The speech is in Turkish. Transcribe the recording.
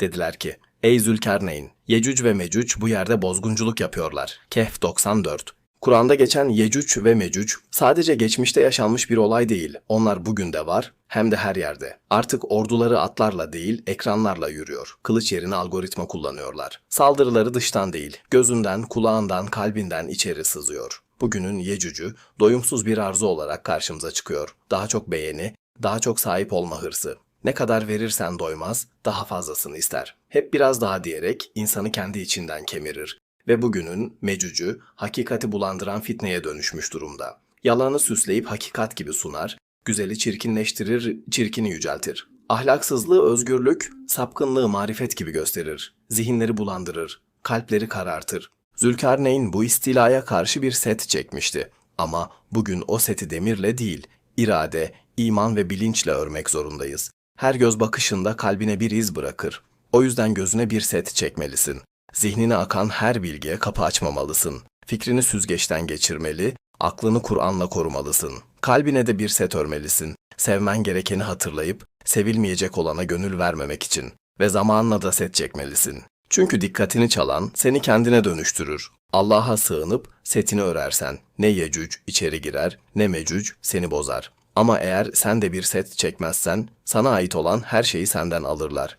Dediler ki, Ey Zülkarneyn, Yecüc ve Mecüc bu yerde bozgunculuk yapıyorlar. Kehf 94 Kur'an'da geçen Yecüc ve Mecüc sadece geçmişte yaşanmış bir olay değil. Onlar bugün de var hem de her yerde. Artık orduları atlarla değil ekranlarla yürüyor. Kılıç yerine algoritma kullanıyorlar. Saldırıları dıştan değil, gözünden, kulağından, kalbinden içeri sızıyor. Bugünün Yecüc'ü doyumsuz bir arzu olarak karşımıza çıkıyor. Daha çok beğeni, daha çok sahip olma hırsı. Ne kadar verirsen doymaz, daha fazlasını ister. Hep biraz daha diyerek insanı kendi içinden kemirir. Ve bugünün mecücü hakikati bulandıran fitneye dönüşmüş durumda. Yalanı süsleyip hakikat gibi sunar, güzeli çirkinleştirir, çirkini yüceltir. Ahlaksızlığı özgürlük, sapkınlığı marifet gibi gösterir. Zihinleri bulandırır, kalpleri karartır. Zülkarneyn bu istilaya karşı bir set çekmişti. Ama bugün o seti demirle değil, irade, iman ve bilinçle örmek zorundayız. Her göz bakışında kalbine bir iz bırakır. O yüzden gözüne bir set çekmelisin. Zihnine akan her bilgiye kapı açmamalısın. Fikrini süzgeçten geçirmeli, aklını Kur'an'la korumalısın. Kalbine de bir set örmelisin. Sevmen gerekeni hatırlayıp, sevilmeyecek olana gönül vermemek için. Ve zamanla da set çekmelisin. Çünkü dikkatini çalan seni kendine dönüştürür. Allah'a sığınıp setini örersen ne Yecüc içeri girer ne Mecüc seni bozar. Ama eğer sen de bir set çekmezsen sana ait olan her şeyi senden alırlar.